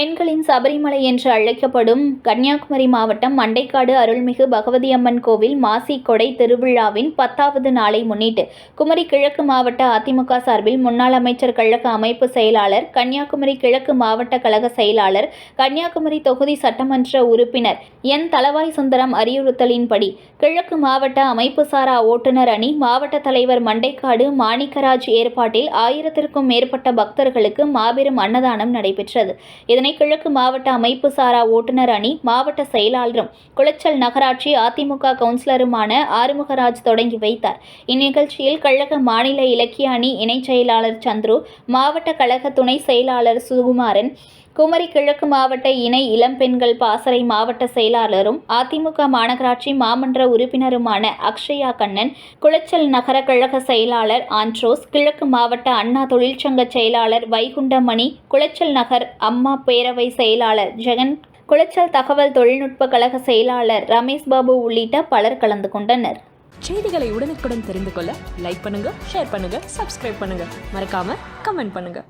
பெண்களின் சபரிமலை என்று அழைக்கப்படும் கன்னியாகுமரி மாவட்டம் மண்டைக்காடு அருள்மிகு பகவதி அம்மன் கோவில் மாசி கொடை திருவிழாவின் பத்தாவது நாளை முன்னிட்டு குமரி கிழக்கு மாவட்ட அதிமுக சார்பில் முன்னாள் அமைச்சர் கழக அமைப்பு செயலாளர் கன்னியாகுமரி கிழக்கு மாவட்ட கழக செயலாளர் கன்னியாகுமரி தொகுதி சட்டமன்ற உறுப்பினர் என் தலவாய் சுந்தரம் அறிவுறுத்தலின்படி கிழக்கு மாவட்ட அமைப்பு சாரா ஓட்டுநர் அணி மாவட்ட தலைவர் மண்டைக்காடு மாணிக்கராஜ் ஏற்பாட்டில் ஆயிரத்திற்கும் மேற்பட்ட பக்தர்களுக்கு மாபெரும் அன்னதானம் நடைபெற்றது. இதனை கிழக்கு மாவட்ட அமைப்பு சாரா ஓட்டுநர் அணி மாவட்ட செயலாளரும் குளச்சல் நகராட்சி அதிமுக கவுன்சிலருமான ஆறுமுகராஜ் தொடங்கி வைத்தார். இந்நிகழ்ச்சியில் கழக மாநில இலக்கிய அணி இணைச் செயலாளர் சந்துரு மாவட்ட கழக துணை செயலாளர் சுகுமாரன் குமரி கிழக்கு மாவட்ட இணை இளம்பெண்கள் பாசறை மாவட்ட செயலாளரும் அதிமுக மாநகராட்சி மாமன்ற உறுப்பினருமான அக்ஷயா கண்ணன் குளச்சல் நகர கழக செயலாளர் ஆண்ட்ரோஸ் கிழக்கு மாவட்ட அண்ணா தொழிற்சங்க செயலாளர் வைகுண்டமணி குளச்சல் நகர் அம்மா பேரவை செயலாளர் ஜெகன் குளச்சல் தகவல் தொழில்நுட்ப கழக செயலாளர் ரமேஷ் பாபு உள்ளிட்ட பலர் கலந்து கொண்டனர். செய்திகளை உடனுக்குடன் தெரிந்து கொள்ள லைக் பண்ணுங்க ஷேர் பண்ணுங்க சப்ஸ்கிரைப் பண்ணுங்க. மறக்காம கமெண்ட் பண்ணுங்க.